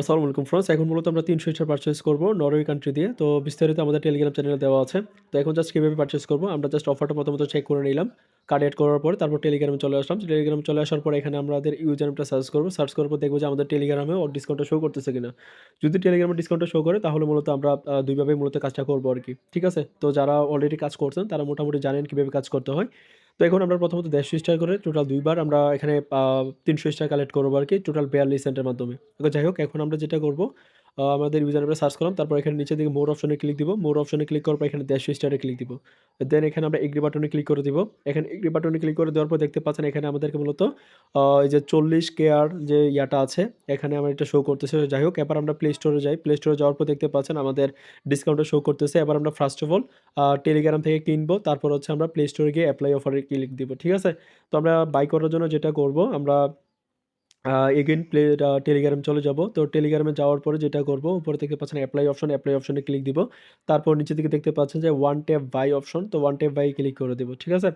আসসালামু আলাইকুম ফ্রেন্ডস, এখন মূলত আমরা তিনশো স্টার পারচেস করব নরওয়ে কান্ট্রি দিয়ে। তো বিস্তারিত আমাদের টেলিগ্রাম চ্যানেলে দেওয়া আছে। তো এখন জাস্ট কীভাবে পারচেস করব, আমরা জাস্ট অফারটা প্রথমত চেক করে নিলাম। কার্ড অ্যাড করার পর তারপর টেলিগ্রামে চলে আসলাম। টেলিগ্রামে চলে আসার পর এখানে আমাদের ইউজারটা সার্চ করব। সার্চ করার পর দেখব যে আমাদের টেলিগ্রামে ডিসকাউন্টটা শো করতেছে কিনা। যদি টেলিগ্রামে ডিসকাউন্টটা শো করে, তাহলে মূলত আমরা দুইভাবে মূলত কাজটা করব আর কি। ঠিক আছে? তো যারা অলরেডি কাজ করছেন, তারা মোটামুটি জানেন কীভাবে কাজ করতে হয়। তো এখন আমরা প্রথমত দেড়শো স্টার করে টোটাল দুইবার আমরা এখানে তিনশো স্টার কালেক্ট করব আর কি টোটাল বিয়াল্লিশ সেন্টের মাধ্যমে। যাই হোক, এখন আমরা যেটা করব আমাদের ইউজার আমরা সার্চ করলাম, তারপর এখানে নিচে দিকে মোর অপশনে ক্লিক দিব। মোর অপশনে ক্লিক করার পর এখানে দেড়শো স্টারে ক্লিক দিব। দেন এখানে আমরা এগ্রি বাটনে ক্লিক করে দিব। এখানে এগ্রি বাটনে ক্লিক করে দেওয়ার পর দেখতে পাচ্ছেন এখানে আমাদেরকে মূলত এই যে চল্লিশ কেয়ার যে ইয়াটা আছে, এখানে আমার এটা শো করতেছে। যাই হোক, এবার আমরা প্লে স্টোরে যাই। প্লে স্টোরে যাওয়ার পর দেখতে পাচ্ছেন আমাদের ডিসকাউন্টটা শো করতেছে। এবার আমরা ফার্স্ট অফ অল টেলিগ্রাম থেকে কিনবো। তারপর হচ্ছে আমরা প্লে স্টোরে গিয়ে অ্যাপ্লাই অফারে ক্লিক দিব। ঠিক আছে? তো আমরা বাই করার জন্য যেটা করব, আমরা এগেন প্লে টেলিগ্রামে চলে যাব। তো টেলিগ্রামে যাওয়ার পরে যেটা করব, উপরে থেকে পাচ্ছেন অ্যাপ্লাই অপশন অ্যাপ্লাই অপশনে ক্লিক দিব। তারপর নিচে দিকে দেখতে পাচ্ছেন যে ওয়ান ট্যাপ বাই অপশন তো ওয়ান ট্যাপ বাই ক্লিক করে দেবো, ঠিক আছে?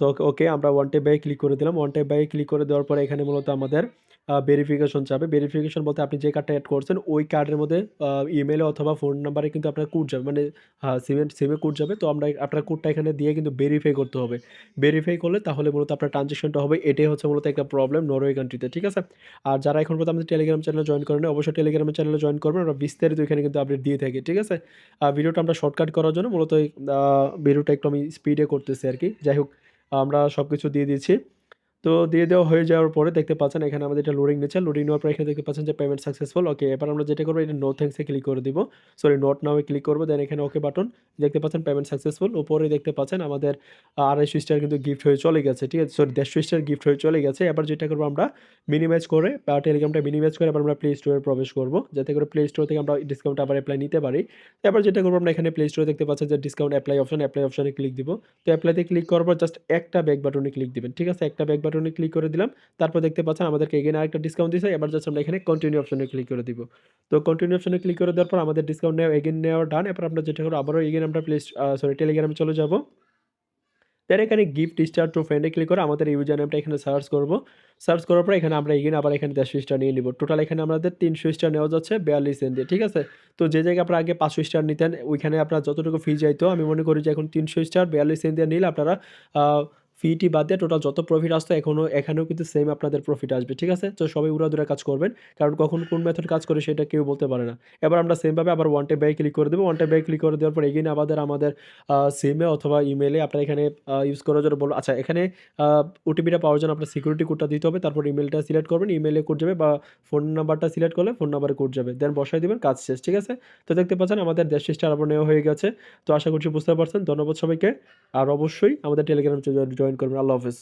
তো ওকে আমরা ওয়ান ট্যাপ বাই ক্লিক করে দিলাম। ওয়ান ট্যাপ বাই ক্লিক করে দেওয়ার পরে এখানে মূলত আমাদের ভেরিফিকেশন যাবে ভেরিফিকেশন বলতে আপনি যে কার্ডটা অ্যাড করছেন, ওই কার্ডের মধ্যে ইমেলে অথবা ফোন নাম্বারে কিন্তু আপনার কোড যাবে। মানে সিমে সিমে কোড যাবে। তো আমরা আপনার কোডটা এখানে দিয়ে কিন্তু ভেরিফাই করতে হবে। ভেরিফাই করলে তাহলে মূলত আপনার ট্রানজেকশনটা হবে। এটাই হচ্ছে মূলত একটা প্রবলেম নরওয়ে কান্ট্রিতে ঠিক আছে? আর যারা এখন পর্যন্ত আমাদের টেলিগ্রাম চ্যানেলে জয়েন করেন, অবশ্যই টেলিগ্রাম চ্যানেলে জয়েন করবেন। আমরা বিস্তারিত এখানে কিন্তু আপডেট দিয়ে থাকি, ঠিক আছে? ভিডিওটা আমরা শর্টকাট করার জন্য মূলত ভিডিওটা একটু আমি স্পিডে করতেছি আর কি। যাই হোক আমরা সব কিছু দিয়ে দিয়েছি। তো দিয়ে দেওয়া হয়ে যাওয়ার পরে দেখতে পাচ্ছেন এখানে আমাদের এটা লোডিং নিচ্ছে। লোডিং নেওয়ার পর এখানে দেখতে পাচ্ছেন যে পেমেন্ট সাকসেসফুল ওকে এবার আমরা যেটা করব, এটা নো থ্যাঙ্কসে ক্লিক করে দিব। সরি নোট নাও ক্লিক করব দেন এখানে ওকে বাটন দেখতে পাচ্ছেন পেমেন্ট সাকসেসফুল উপরে দেখতে পাচ্ছেন আমাদের আড়াইশো স্টার কিন্তু গিফট হয়ে চলে গেছে, ঠিক আছে? সরি দেড়শো স্টার গিফট হয়ে চলে গেছে। এবার যেটা করব আমরা মিনিমাইজ করে টেলিগ্রামটা মিনিমাইজ করে এবার আমরা প্লে স্টোরে প্রবেশ করব, যাতে করে প্লে স্টোর থেকে আমরা ডিসকাউন্ট আবার অ্যাপ্লাই নিতে পারি। এবার যেটা করব আমরা এখানে প্লে স্টোরে দেখতে পাচ্ছেন যে ডিসকাউন্ট অ্যাপ্লাই অপশন অ্যাপ্লাই অপশনে ক্লিক দিব। তো অ্যাপ্লাইতে ক্লিক করার পর জাস্ট একটা ব্যাক বাটনে ক্লিক দিবেন, ঠিক আছে? একটা ব্যাক বাটনে ক্লিক করে দিলাম। তারপর দেখতে পাচ্ছেন আমাদেরকে এগেন আরেকটা ডিসকাউন্ট দিয়েছে। এবার জাস্ট আমরা এখানে কন্টিনিউ অপশনে ক্লিক করে দিব। তো কন্টিনিউ অপশনে ক্লিক করে দেওয়ার পর আমাদের ডিসকাউন্ট নেওয়া এগেন নেওয়া ডান এরপর আমরা যেটা করব আবারও এগেন আমরা প্লে সরি টেলিগ্রামে চলে যাব। দেন এখানে গিফট স্টার টু ফ্রেন্ডে ক্লিক করে আমাদের ইউজার নেমটা এখানে সার্চ করব। সার্চ করার পর এখানে আমরা এগেন আবার এখানে দেড়শো স্টার নিয়ে নিব। টোটাল এখানে আমাদের তিনশো স্টার নেওয়া যাচ্ছে বিয়াল্লিশ সেন্ট দিয়ে, ঠিক আছে? তো যে জায়গায় আপনারা আগে পাঁচশো স্টার নিতেন, ওইখানে আপনার যতটুকু ফি যাইতো আমি মনে করি যে এখন তিনশো স্টার বিয়াল্লিশ সেন্ট দিয়ে নিলে আপনারা ফিটি বাদ দিয়ে টোটাল যত প্রফিট আসতো এখনও এখানেও কিন্তু সেম আপনাদের প্রফিট আসবে, ঠিক আছে? তো সবাই উড়াদুরা কাজ করবেন, কারণ কখন কোন মেথড কাজ করে সেটা কেউ বলতে পারে না। এবার আমরা সেমভাবে আবার ওয়ান টে ব্যাগ ক্লিক করে দেবো ওয়ান টে ব্যাগ ক্লিক করে দেওয়ার পর এগেইন আমাদের আমাদের সিমে অথবা ইমেলে আপনারা এখানে ইউজ করার জন্য বলব আচ্ছা এখানে ওটিপিটা পাওয়ার জন্য আপনার সিকিউরিটি কোডটা দিতে হবে, তারপর ইমেলটা সিলেক্ট করবেন ইমেলে কোড যাবে বা ফোন নাম্বারটা সিলেক্ট করলে ফোন নাম্বারে কোড যাবে দেন বসাই দিবেন, কাজ শেষ, ঠিক আছে? তো দেখতে পাচ্ছেন আমাদের দেশ স্টার আবার নেওয়া হয়ে গেছে, তো আশা করছি বুঝতে পারছেন, ধন্যবাদ সবাইকে, আর অবশ্যই আমাদের টেলিগ্রাম জয়েন করবেন আল্লাহ হাফেজ